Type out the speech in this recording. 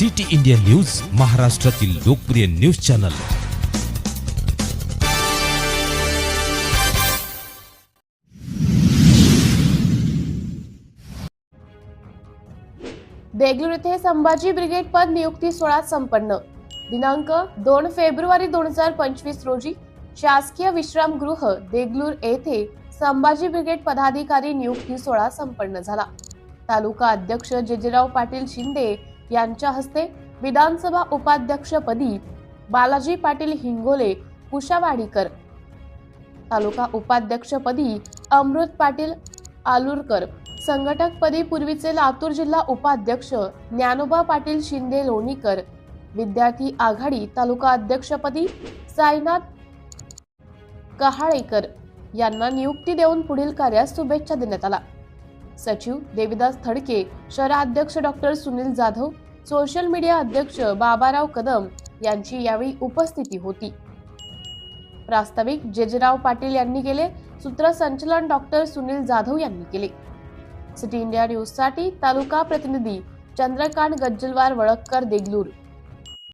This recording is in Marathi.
सिटी इंडिया न्यूज महाराष्ट्रातील लोकप्रिय न्यूज चॅनल. देगलूर येथे संभाजी ब्रिगेड पद नियुक्ती सोहळा संपन्न. दिनांक दोन फेब्रुवारी दोन हजार पंचवीस रोजी शासकीय विश्रामगृह देगलूर येथे संभाजी ब्रिगेड पदाधिकारी नियुक्ती सोहळा संपन्न झाला. तालुका अध्यक्ष जेजेराव पाटील शिंदे यांच्या हस्ते विधानसभा उपाध्यक्षपदी बालाजी पाटील हिंगोले कुशावाडीकर तालुका उपाध्यक्षपदी अमृत पाटील आलूरकर संघटकपदी पूर्वीचे लातूर जिल्हा उपाध्यक्ष ज्ञानोबा पाटील शिंदे लोणीकर विद्यार्थी आघाडी तालुका अध्यक्षपदी साईनाथ कहाळेकर यांना नियुक्ती देऊन पुढील कार्यास शुभेच्छा देण्यात आला. सचिव देविदास थडके शहराध्यक्ष doctor Sunil Jadhav social media अध्यक्ष बाबाराव कदम यांची यावेळी उपस्थिती होती. प्रास्ताविक जेजराव पाटील यांनी केले सूत्रसंचलन डॉक्टर सुनील जाधव यांनी केले. सिटी इंडिया न्यूजसाठी तालुका प्रतिनिधी चंद्रकांत गज्जलवार वळककर देगलूर.